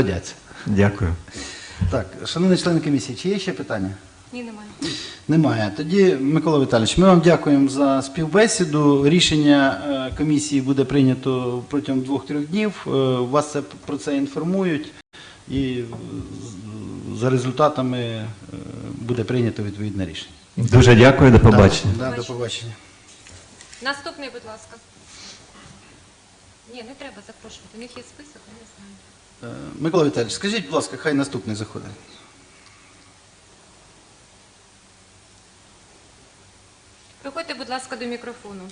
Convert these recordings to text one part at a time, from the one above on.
Годяться. Дякую. Так, шановні члени комісії, чи є ще питання? Ні, немає. Немає. Тоді, Микола Віталійович, ми вам дякуємо за співбесіду. Рішення е, комісії буде прийнято протягом двох-трьох днів. Е, Вас це, про це інформують, і за результатами е, буде прийнято відповідне рішення. Дуже дякую, до побачення. Да, да, до побачення. Наступний, будь ласка. Ні, не треба запрошувати. У них є список, я не знаю. Е, Микола Віталійович, скажіть, будь ласка, хай наступний заходить. Приходьте, будь ласка, до мікрофону.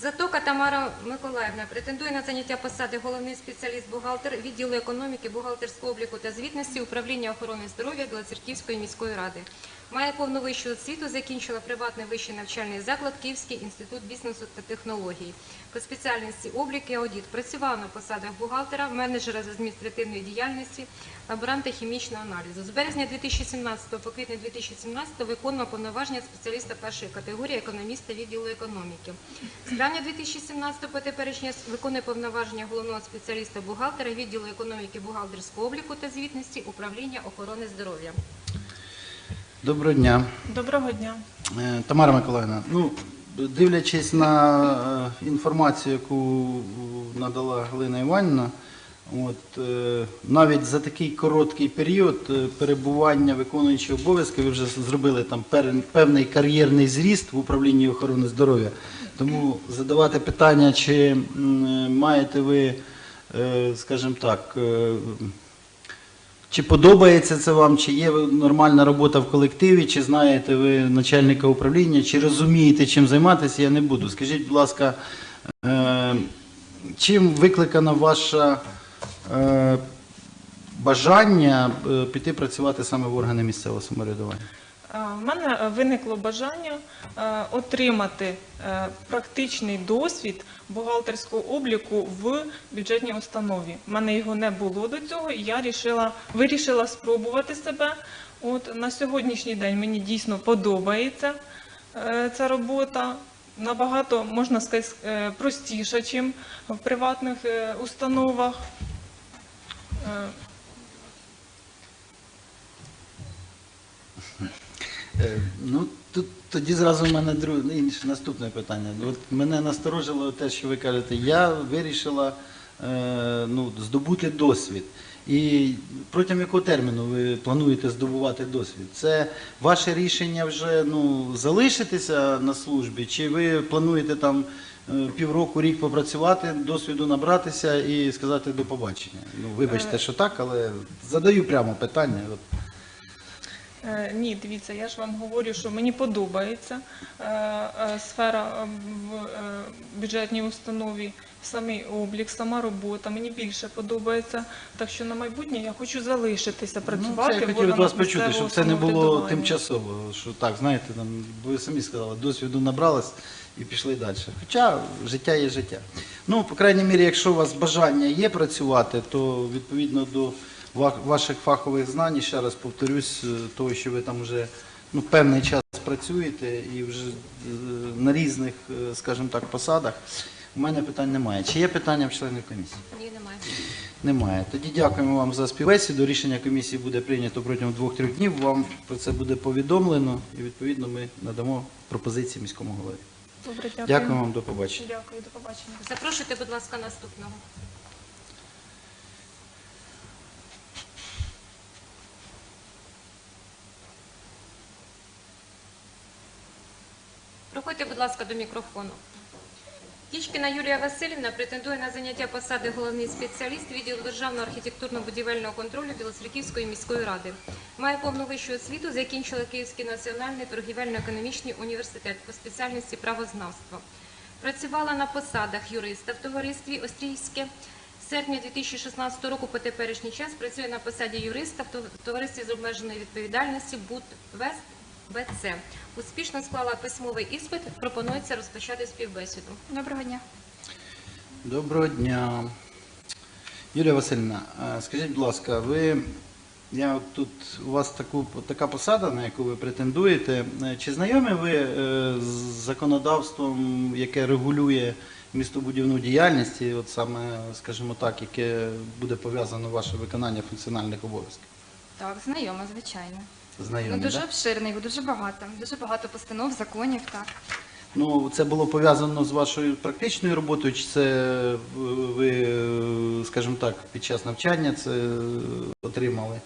Затока Тамара Миколаївна претендує на заняття посади головний спеціаліст-бухгалтер відділу економіки, бухгалтерського обліку та звітності управління охорони здоров'я Білоцерківської міської ради. Має повну вищу освіту, закінчила приватний вищий навчальний заклад Київський інститут бізнесу та технологій. По спеціальності облік і аудит працювала на посадах бухгалтера, менеджера з адміністративної діяльності, лаборанта хімічного аналізу. З березня 2017 по квітня 2017 виконувала повноваження спеціаліста першої категорії економіста відділу економіки. З травня 2017 по теперішнє виконує повноваження головного спеціаліста бухгалтера відділу економіки, бухгалтерського обліку та звітності управління охорони здоров'я. Доброго дня. Доброго дня. Е, Тамара Миколаївна, ну, дивлячись на е, інформацію, яку надала Галина Іванівна, от, е, навіть за такий короткий період е, перебування виконуючого обов'язки ви вже зробили там певний кар'єрний зріст в управлінні охорони здоров'я. Тому задавати питання, чи маєте ви, е, скажімо так, чи подобається це вам, чи є нормальна робота в колективі, чи знаєте ви начальника управління, чи розумієте, чим займатися, я не буду. Скажіть, будь ласка, чим викликано ваше е, бажання е, піти працювати саме в органи місцевого самоврядування? Е, В мене е, виникло бажання е, отримати е, практичний досвід бухгалтерського обліку в бюджетній установі. У мене його не було до цього, і я рішила, вирішила спробувати себе. От на сьогоднішній день мені дійсно подобається е, ця робота. Набагато можна сказати е, простіша, ніж в приватних е, установах. Е, Ну, тут тоді зразу в мене друге, інше наступне питання. От мене насторожило те, що ви кажете, я вирішила е, ну, здобути досвід. І протягом якого терміну ви плануєте здобувати досвід? Це ваше рішення вже ну, залишитися на службі, чи ви плануєте там півроку, рік попрацювати, досвіду набратися і сказати до побачення? Ну, вибачте, що так, але задаю прямо питання. Е, Ні, дивіться, я ж вам говорю, що мені подобається е, е, сфера е, в е, бюджетній установі, самий облік, сама робота. Мені більше подобається. Так що на майбутнє я хочу залишитися працювати. Ну, це я хотів від вас почути, щоб це не було тимчасово. Що так, знаєте, там, ви самі сказали, досвіду набрались і пішли далі. Хоча життя є життя. Ну, по крайній мірі, якщо у вас бажання є працювати, то відповідно до ваших фахових знань, ще раз повторюсь, е, того, що ви там вже ну, певний час працюєте і вже е, на різних, е, скажімо так, посадах, у мене питань немає. Чи є питання в членів комісії? Ні, немає. Немає. Тоді дякуємо вам за співбесіду. Рішення комісії буде прийнято протягом двох-трьох днів. Вам про це буде повідомлено і відповідно ми надамо пропозиції міському голові. Добре, дякую. Дякую вам, до побачення. Дякую, до побачення. Запрошуйте, будь ласка, наступного. Проходьте, будь ласка, до мікрофону. Тічкіна Юлія Васильівна претендує на заняття посади головний спеціаліст відділу державного архітектурно-будівельного контролю Білоцерківської міської ради. Має повну вищу освіту, закінчила Київський національний торгівельно-економічний університет по спеціальності правознавства. Працювала на посадах юриста в товаристві Острійське. З серпня 2016 року по теперішній час працює на посаді юриста в товаристві з обмеженої відповідальності Будвест БЦ. Успішно склала письмовий іспит. Пропонується розпочати співбесіду. Доброго дня. Доброго дня. Юлія Васильівна, скажіть, будь ласка, ви я от тут у вас таку така посада, на яку ви претендуєте. Е, Чи знайомі ви е, з законодавством, яке регулює містобудівну діяльність, і от саме, скажімо так, яке буде пов'язано ваше виконання функціональних обов'язків. Так, знайома, звичайно. Знайомі, ну, дуже да? обширний, дуже багато. Дуже багато постанов, законів, так. Ну, це було пов'язано з вашою практичною роботою, чи це ви, е, скажімо так, під час навчання це е, отримали?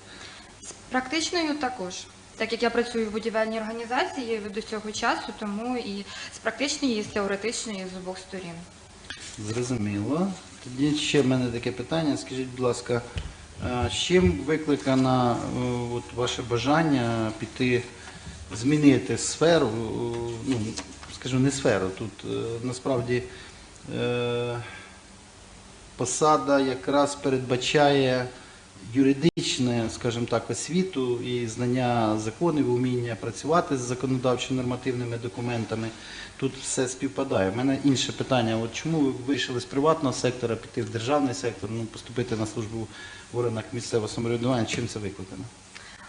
З практичною також. Так як я працюю в будівельній організації до цього часу, тому і з практичної, і з теоретичної, з обох сторін. Зрозуміло. Тоді ще в мене таке питання. Скажіть, будь ласка, е, з чим викликано е, от, ваше бажання піти змінити сферу, е, ну, скажу, не сферу, тут е, насправді е, посада якраз передбачає юридичне, скажімо так, освіту і знання законів, уміння працювати з законодавчо-нормативними документами. Тут все співпадає. У мене інше питання. От чому ви вийшли з приватного сектора піти в державний сектор, ну, поступити на службу в органах місцевого самоврядування? Чим це викликано?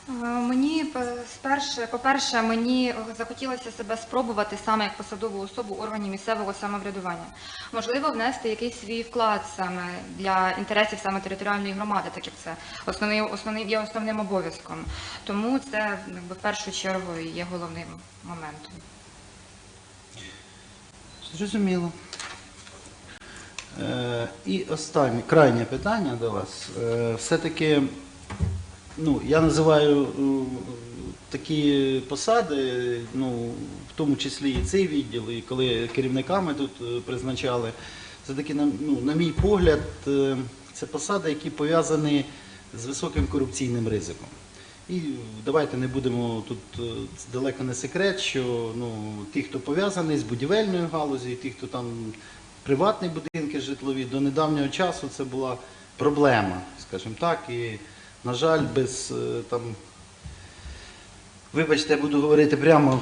Е, Мені сперше, по-перше, мені захотілося себе спробувати саме як посадову особу органів місцевого самоврядування. Можливо, внести якийсь свій вклад саме для інтересів саме територіальної громади, так як це основний, основний є основним обов'язком. Тому це якби, в першу чергу є головним моментом. Зрозуміло. Е, і останнє, крайнє питання до вас. Е, все-таки, ну, я називаю е, такі посади, ну, в тому числі і цей відділ, і коли керівниками тут е, призначали, все-таки, на, ну, на мій погляд, е, це посади, які пов'язані з високим корупційним ризиком. І давайте не будемо тут це далеко не секрет, що ну, ті, хто пов'язаний з будівельною галузю, і ті, хто там приватні будинки житлові, до недавнього часу це була проблема, скажімо так. І, на жаль, без е, там. Вибачте, я буду говорити прямо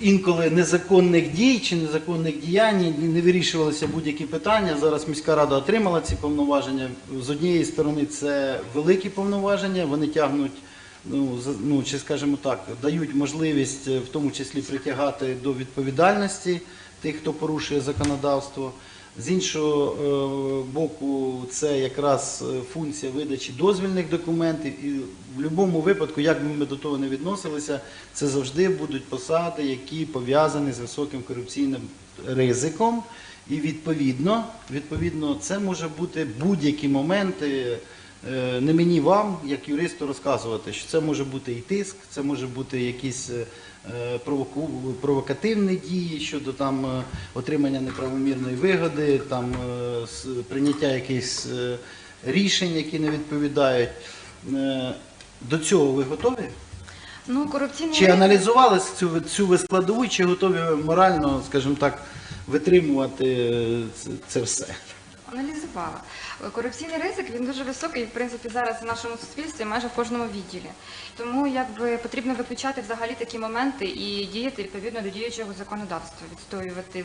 інколи незаконних дій чи незаконних діянь не вирішувалися будь-які питання. Зараз міська рада отримала ці повноваження. З однієї сторони, це великі повноваження, вони тягнуть, ну, ну чи скажімо так, дають можливість е, в тому числі притягати до відповідальності тих, хто порушує законодавство. З іншого е, боку, це якраз е, функція видачі дозвільних документів, і в будь-якому випадку, як би ми до того не відносилися, це завжди будуть посади, які пов'язані з високим корупційним ризиком. І відповідно, відповідно, це може бути будь-які моменти. Е, Не мені вам, як юристу, розказувати, що це може бути і тиск, це може бути якісь е, провокативні дії щодо там е, отримання неправомірної вигоди, там прийняття якихось рішень, які не відповідають. До цього ви готові? Ну, корупційний Чи аналізували цю, цю ви складову, чи готові морально, скажімо так, витримувати це все? Аналізувала. Корупційний ризик він дуже високий, в принципі, зараз в нашому суспільстві майже в кожному відділі. Тому якби потрібно виключати взагалі такі моменти і діяти відповідно до діючого законодавства, відстоювати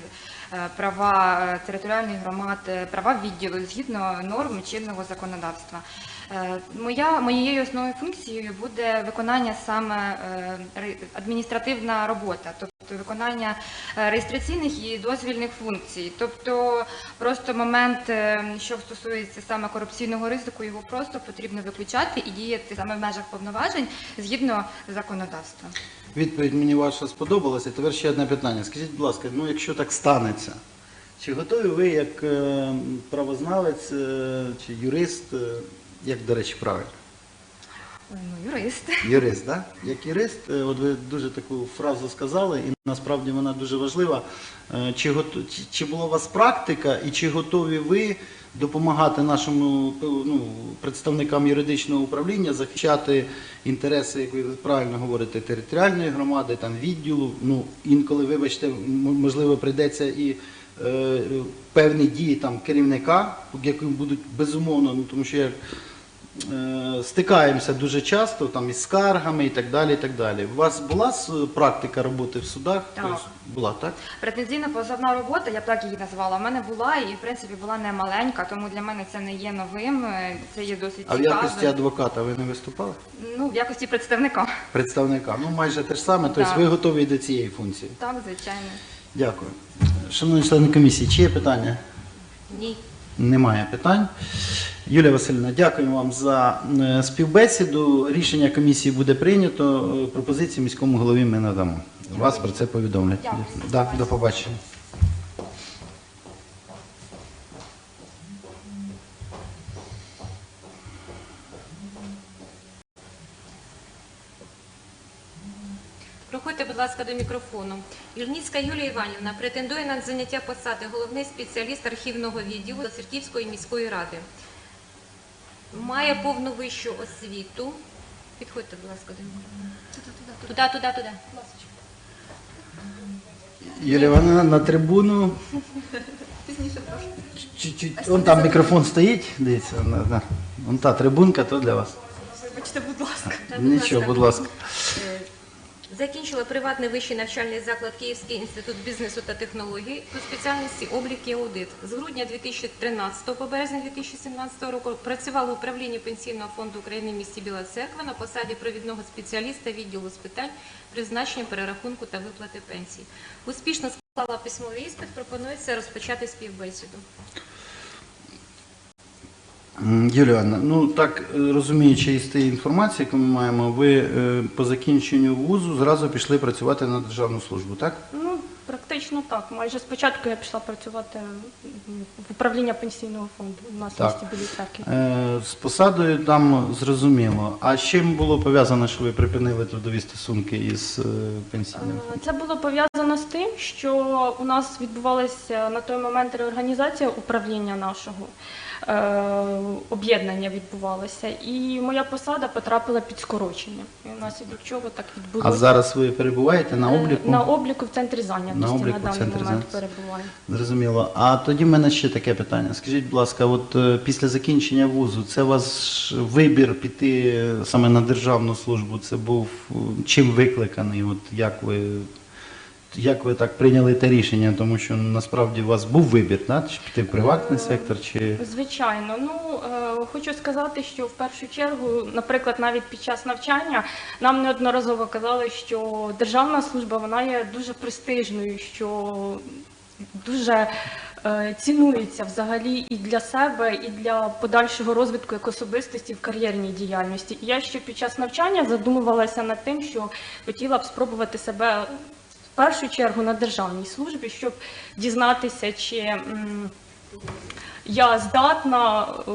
е, права е, територіальних громад, права відділу згідно норм чинного законодавства. Е, Моя моєю основною функцією буде виконання саме е, адміністративна робота, тобто виконання е, реєстраційних і дозвільних функцій. Тобто просто момент, що стосується саме корупційного ризику, його просто потрібно виключати і діяти саме в межах повноважень згідно законодавства. Відповідь мені ваша сподобалася. Тепер ще одне питання. Скажіть, будь ласка, ну якщо так станеться, чи готові ви як правознавець чи юрист, як, до речі, правильно? Ой, Ну, юрист. Юрист, да? Як юрист, е, от ви дуже таку фразу сказали, і насправді вона дуже важлива. Е, Чи, чи, була у вас практика, і чи готові ви допомагати нашому ну, представникам юридичного управління захищати інтереси, як ви правильно говорите, територіальної громади, там відділу? Ну, інколи, вибачте, можливо, прийдеться і е, певні дії там керівника, які будуть безумовно, ну тому що я стикаємося дуже часто там із скаргами і так далі. І так далі. У вас була с- практика роботи в судах? Так. Тобто була, так? Претензійна позовна робота, я б так її назвала, в мене була і в принципі була не маленька, тому для мене це не є новим. е, Це є досить А в цікавим. якості адвоката ви не виступали? Ну, в якості представника. Представника. Ну майже те ж саме, тобто Так. ви готові до цієї функції. Так, звичайно. Дякую. Шановні члени комісії, чи є питання? Ні. Немає питань. Юлія Васильівна, дякую вам за е, співбесіду. Рішення комісії буде прийнято. Е, Пропозиції міському голові ми надамо. Вас про це повідомлять. Да, до побачення. Проходьте, будь ласка, до мікрофону. Юрніцька Юлія Іванівна претендує на заняття посади головний спеціаліст архівного відділу Церківської міської ради. Має повну вищу освіту. Підходьте, будь ласка, до мікрофону. Туди, туди, туди. Юлія Івановна, на трибуну. Чуть-чуть. Вон там мікрофон стоїть, дивіться. Вон та трибунка, то для вас. Вибачте, будь ласка. Нічого, будь ласка. Закінчила приватний вищий навчальний заклад Київський інститут бізнесу та технологій по спеціальності облік і аудит. З грудня 2013 по березень 2017 року працювала в управлінні Пенсійного фонду України в місті Біла Церква на посаді провідного спеціаліста відділу з питань призначення перерахунку та виплати пенсій. Успішно склала письмовий іспит. Пропонується розпочати співбесіду. М, ну так е, розуміючи із тієї інформації, яку ми маємо, ви е, по закінченню вузу зразу пішли працювати на державну службу, так? Ну, практично так. Майже спочатку я пішла працювати в управління пенсійного фонду у нас в Так. місті Церкві. Е, З посадою там зрозуміло. А з чим було пов'язано, що ви припинили трудові стосунки із е, пенсійним? Е, Це було пов'язано з тим, що у нас відбувалася на той момент реорганізація управління нашого. Е, Об'єднання відбувалося, і моя посада потрапила під скорочення. І внаслідок чого так відбулося. А зараз ви перебуваєте на Е, обліку? На обліку в центрі зайнятості На на, обліку в даний центрі момент перебуваю. Зрозуміло. А тоді в мене ще таке питання. Скажіть, будь ласка, от е, після закінчення вузу, це у вас вибір піти саме на державну службу? Це був чим викликаний? От як ви, як ви так прийняли те рішення? Тому що насправді у вас був вибір, так? Чи піти в приватний сектор, чи Звичайно, ну е, хочу сказати, що в першу чергу, наприклад, навіть під час навчання нам неодноразово казали, що державна служба вона є дуже престижною, що дуже е, цінується взагалі і для себе, і для подальшого розвитку як особистості в кар'єрній діяльності. І я ще під час навчання задумувалася над тим, що хотіла б спробувати себе в першу чергу на державній службі, щоб дізнатися, чи. я здатна е,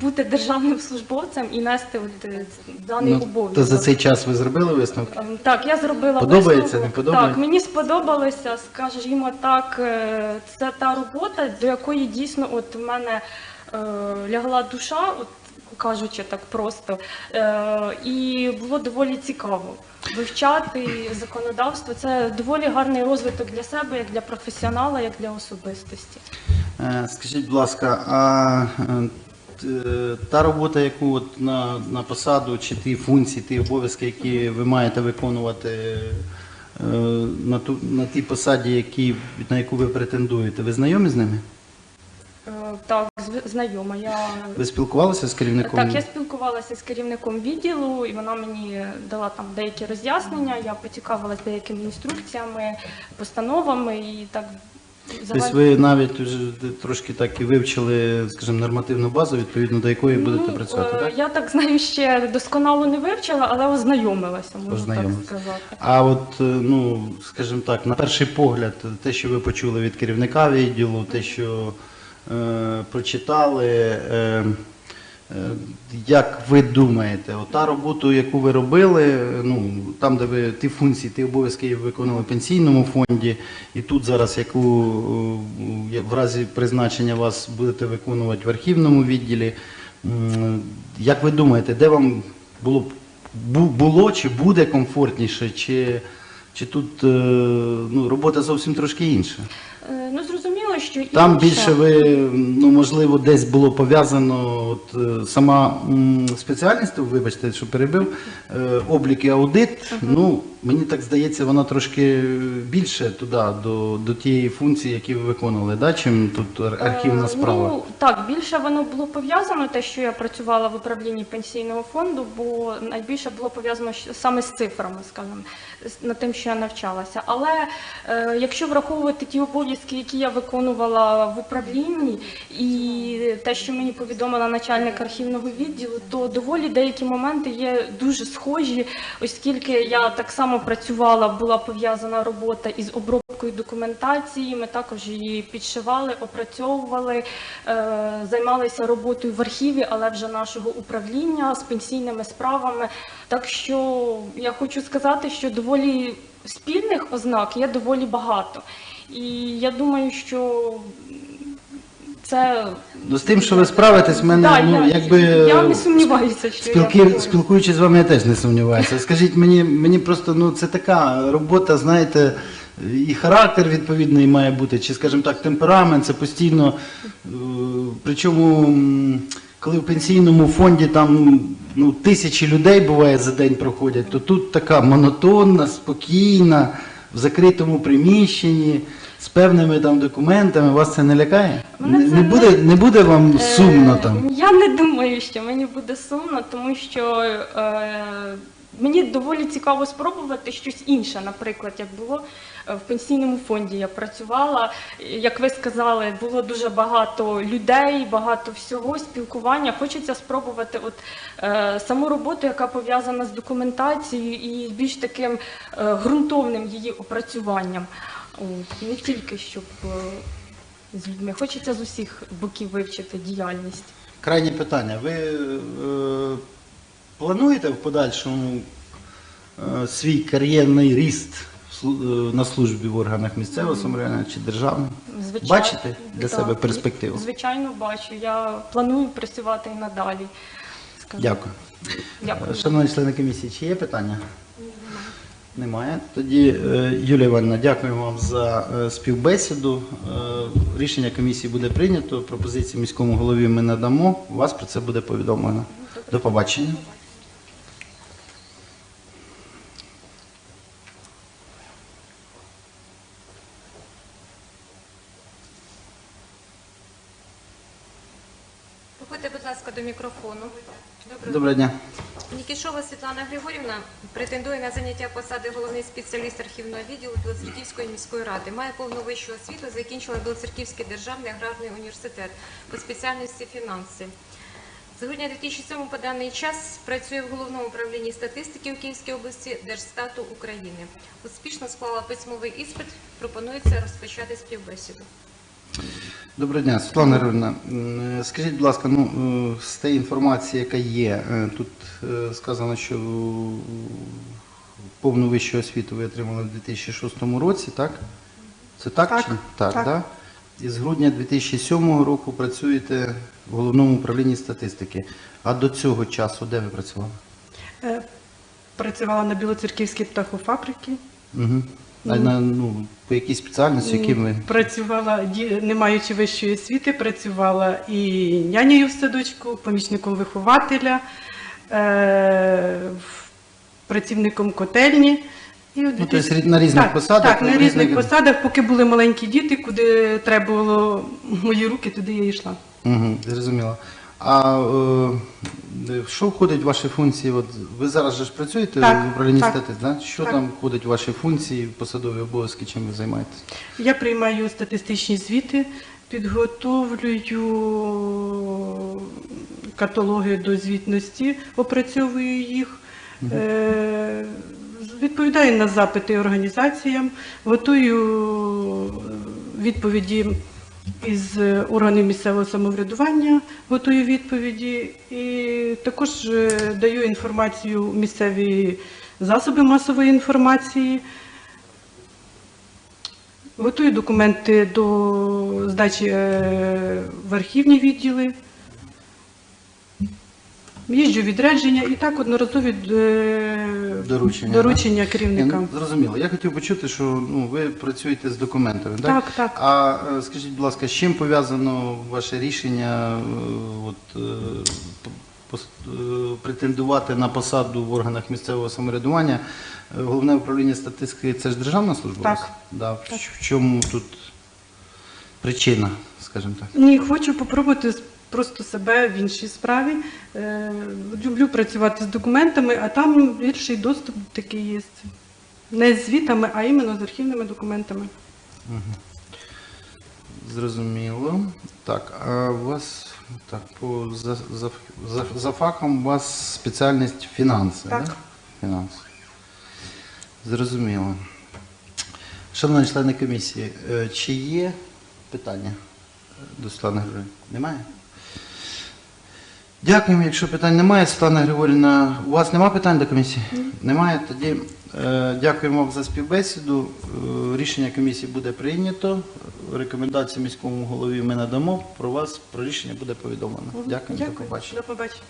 бути державним службовцем і нести от, е, даний ну, обов'язок. то за цей час ви зробили висновки? Ем, Так, я зробила Подобається, висновок. не подобається? Так, мені сподобалося, скажімо так, е, це та робота, до якої дійсно от в мене е, лягла душа, от кажучи так просто, е, і було доволі цікаво вивчати законодавство. Це доволі гарний розвиток для себе, як для професіонала, як для особистості. Е, Скажіть, будь ласка, а е, та робота, яку от на, на посаду, чи ті функції, ті обов'язки, які ви маєте виконувати на, ту, на тій посаді, які, на яку ви претендуєте, ви знайомі з ними? Е, Так, зв- знайома. Я Ви спілкувалися з керівником? Так, я спілкувалася з керівником відділу, і вона мені дала там деякі роз'яснення. Я поцікавилась деякими інструкціями, постановами і так Тобто ви навіть вже трошки так і вивчили, скажімо, нормативну базу, відповідно до якої будете Ну, працювати, е, так? Я так знаю, ще досконало не вивчила, але ознайомилася, можу Ознайомилась. так сказати. А от, е, ну, скажімо так, на перший погляд, те, що ви почули від керівника відділу, те, що прочитали, е, е, як ви думаєте, та роботу, яку ви робили, е, ну, там, де ви ті функції, ті обов'язки які ви виконували в пенсійному фонді, і тут зараз, яку е, в разі призначення вас будете виконувати в архівному відділі, як ви думаєте, де вам було було чи буде комфортніше, чи, чи тут е, ну, робота зовсім трошки інша? Е, Ну, зрозуміло, що Там інше- більше ви, ну можливо, десь було пов'язано от, е, сама м, спеціальність, вибачте, що перебив, е, облік і аудит. Ну, мені так здається, воно трошки більше туди, до, до тієї функції, які ви виконували, да, чим тут ар- архівна Е, справа. Ну так, більше воно було пов'язано, те, що я працювала в управлінні пенсійного фонду, бо найбільше було пов'язано саме з цифрами, скажімо, над тим, що я навчалася. Але е, якщо враховувати ті обов'язки, які я виконувала в управлінні, і те, що мені повідомила начальник архівного відділу, то доволі деякі моменти є дуже схожі, оскільки я так само працювала, була пов'язана робота із обробкою документації. Ми також її підшивали, опрацьовували, е, займалися роботою в архіві, але вже нашого управління з пенсійними справами. Так що я хочу сказати, що доволі спільних ознак є доволі багато. І я думаю, що це Ну, з тим, що ви справитесь, в мене, Да, ну, я, якби... я не сумніваюся, що я Спілки, впораюсь. спілкуючись з вами, я теж не сумніваюся. Скажіть мені, мені просто ну це така робота, знаєте, і характер відповідний має бути, чи, скажімо так, темперамент, це постійно. е, Причому, м, коли в пенсійному фонді там ну, тисячі людей буває за день проходять, то тут така монотонна, спокійна, в закритому приміщенні. З певними там документами вас це не лякає? Мене Не, це не не- буде, не буде вам сумно Е, там? Я не думаю, що мені буде сумно, тому що е, мені доволі цікаво спробувати щось інше. Наприклад, як було е, в пенсійному фонді, я працювала. Як ви сказали, було дуже багато людей, багато всього, спілкування. Хочеться спробувати от, е, саму роботу, яка пов'язана з документацією і більш таким е, ґрунтовним її опрацюванням. От, не тільки щоб. е, з людьми. Хочеться з усіх боків вивчити діяльність. Крайнє питання. Ви е, плануєте в подальшому е, свій кар'єрний ріст е, на службі в органах місцевого самоврядування чи державного? Звичайно, Бачите для так. себе перспективу? Звичайно, бачу. Я планую працювати і надалі. скажу. Дякую. Дякую. Шановні члени комісії, чи є питання? Немає. Тоді, е, Юлія Івановна, дякую вам за е, співбесіду. Е, Рішення комісії буде прийнято. Пропозиції міському голові ми надамо. Вас про це буде повідомлено. До побачення. Виходьте, будь ласка, до мікрофону. Доброго дня. Нікішова Світлана Григорівна претендує на заняття посади головний спеціаліст архівного відділу Білоцерківської міської ради. Має повну вищу освіту, закінчила Білоцерківський державний аграрний університет по спеціальності фінанси. З грудня 2007 по даний час працює в головному управлінні статистики у Київській області Держстату України. Успішно склала письмовий іспит. Пропонується розпочати співбесіду. Доброго дня, Світлана. М, е, Скажіть, будь ласка, ну е, з тієї інформації, яка є, е, тут сказано, що повну вищу освіту ви отримали в 2006 році, так? Це так? Так, чи? Так, так. Да? І з грудня 2007 року працюєте в головному управлінні статистики. А до цього часу де ви працювали? Працювала на Білоцерківській птахофабриці. Угу. А на, ну, по якій спеціальності, яким ви? Працювала, не маючи вищої освіти, працювала і нянею в садочку, помічником вихователя, е, працівником котельні. І Ну, 2000 тобто на різних так, посадах, Так, на різних різних- посадах, поки були маленькі діти, куди треба було мої руки, туди я йшла. Угу, зрозуміло. А е, що входить в ваші функції? От ви зараз же ж працюєте Так, в управлінні так. статистики, да? Що Так. там входить в ваші функції, посадові обов'язки, чим ви займаєтесь? Я приймаю статистичні звіти, підготовлюю каталоги до звітності, опрацьовую їх, е, відповідаю на запити організаціям, готую відповіді із органів місцевого самоврядування, готую відповіді і також е, даю інформацію місцеві засоби масової інформації. Готую документи до здачі е, в архівні відділи. Їжджу відрядження і так одноразові е, Доручення, доручення керівникам. зрозуміло. Я хотів почути, що ну, ви працюєте з документами, так? Так, так. А е, скажіть, будь ласка, з чим пов'язано ваше рішення е, от, е, пос- е, претендувати на посаду в органах місцевого самоврядування. Е, Головне управління статистики це ж державна служба? Так. Да. В В чому тут причина, скажімо так? Ні, хочу попробувати просто себе в іншій справі. Е, Люблю працювати з документами, а там більший доступ такий є. Не з звітами, а іменно з архівними документами. Зрозуміло. Так, а у вас так, по, за, за, за, за фахом у вас спеціальність фінанси, Так. Да? Фінанси. Зрозуміло. Шановні члени комісії, е, чи є питання до Світлани Григорівни? Немає? Дякуємо. Якщо питань немає, Світлана Григорівна, у вас немає питань до комісії? Ні. Немає. Тоді е, дякуємо вам за співбесіду. Е, Рішення комісії буде прийнято. Рекомендації міському голові ми надамо. Про вас про рішення буде повідомлено. Дякую, до побачення. До побачення.